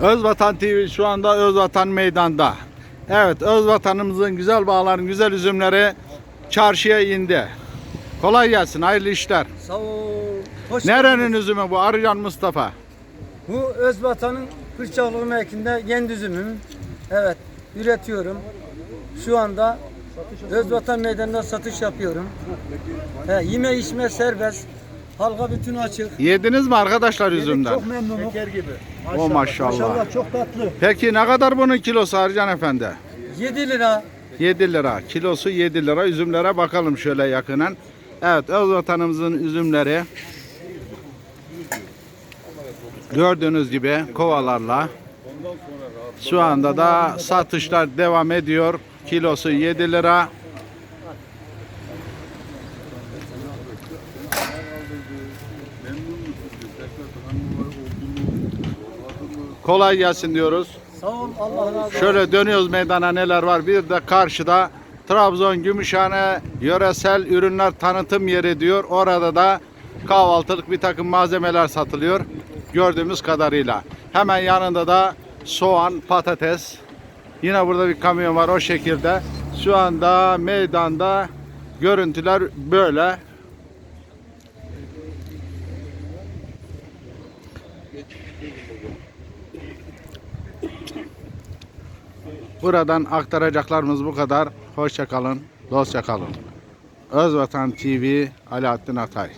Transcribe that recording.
Özvatan TV şu anda Özvatan meydanda. Evet Özvatanımızın güzel bağların güzel üzümleri çarşıya indi. Kolay gelsin hayırlı işler. Sağ ol. Hoş Nerenin geldiniz. üzümü bu? Arıcan Mustafa. Bu Özvatan'ın Kırçağlı mevkinde kendi üzümüm. Evet, üretiyorum. Şu anda Özvatan meydanında satış yapıyorum. He, yeme içme serbest. Halka bütün açık. Yediniz mi arkadaşlar üzümden? Çok memnunum. gibi. O maşallah. Maşallah çok tatlı. Peki ne kadar bunun kilosu Arıcan Efendi? 7 lira. 7 lira. Kilosu 7 lira. Üzümlere bakalım şöyle yakından. Evet Özvatanımızın üzümleri gördüğünüz gibi kovalarla şu anda da satışlar devam ediyor. Kilosu 7 lira. Kolay gelsin diyoruz. Sağ ol, Allah razı olsun. Şöyle dönüyoruz meydana neler var. Bir de karşıda Trabzon Gümüşhane yöresel ürünler tanıtım yeri diyor. Orada da kahvaltılık bir takım malzemeler satılıyor. Gördüğümüz kadarıyla. Hemen yanında da soğan, patates. Yine burada bir kamyon var o şekilde. Şu anda meydanda görüntüler böyle. Buradan aktaracaklarımız bu kadar. Hoşça kalın, dostça kalın. Özvatan TV Alaaddin Atay.